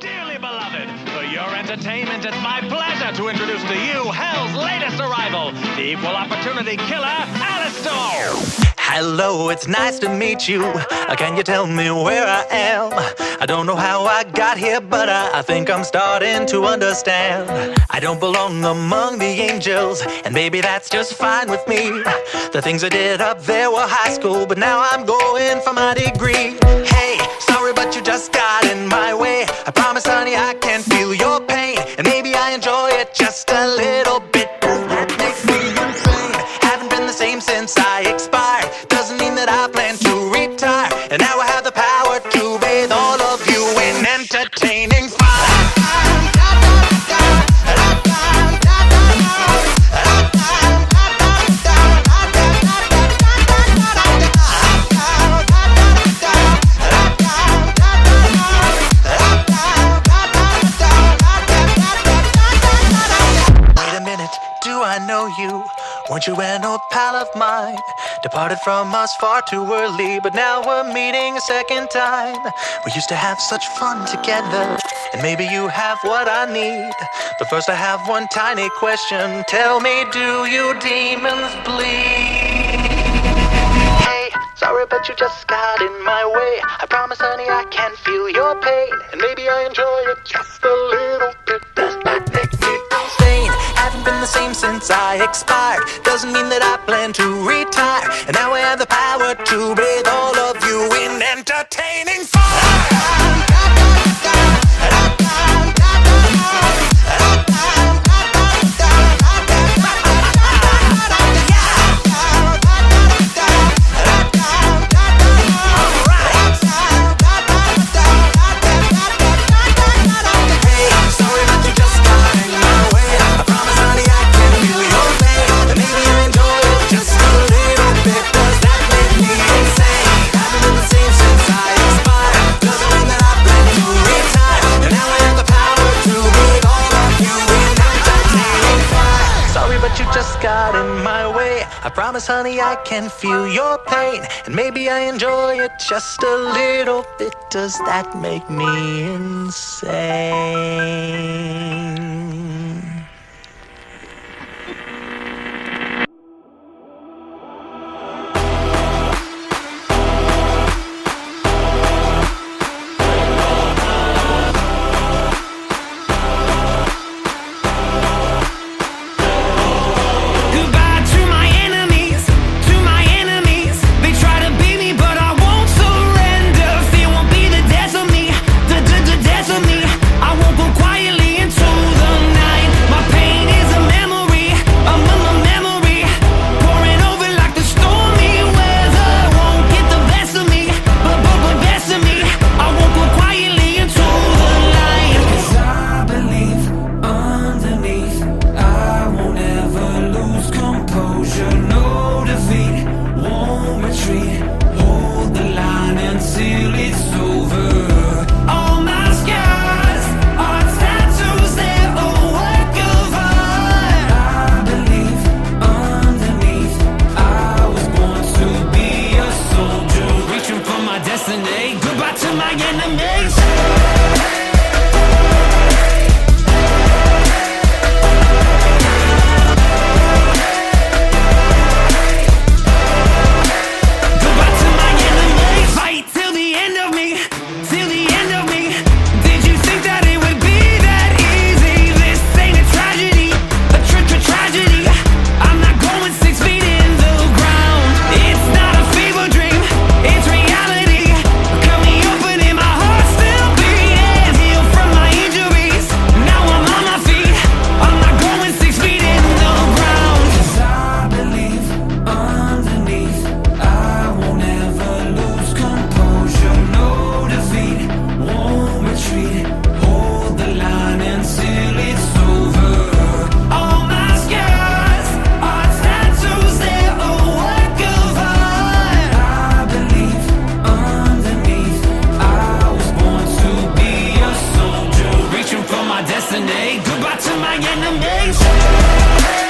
Dearly beloved, for your entertainment, it's my pleasure to introduce to you Hell's latest arrival, the equal opportunity killer, Alistair! Hello, it's nice to meet you. Uh, Can you tell me where I am? I don't know how I got here, but I, I think I'm starting to understand. I don't belong among the angels, and maybe that's just fine with me. The things I did up there were high school, but now I'm going for my degree. Hey, sorry, but you just got in my way. I promise, honey, I can feel your pain, and maybe I enjoy it just a little bit. Weren't you an old pal of mine? Departed from us far too early, but now we're meeting a second time. We used to have such fun together, and maybe you have what I need. But first, I have one tiny question. Tell me, do you demons bleed? Hey, sorry, but you just got in my way. I promise, honey, I can feel your pain, and maybe I enjoy it just a little since I expired. Doesn't mean that I plan to retire, and now I have the power to bathe promise, honey, I can feel your pain, and maybe I enjoy it just a little bit. Does that make me insane? destiny Goodbye to my enemies.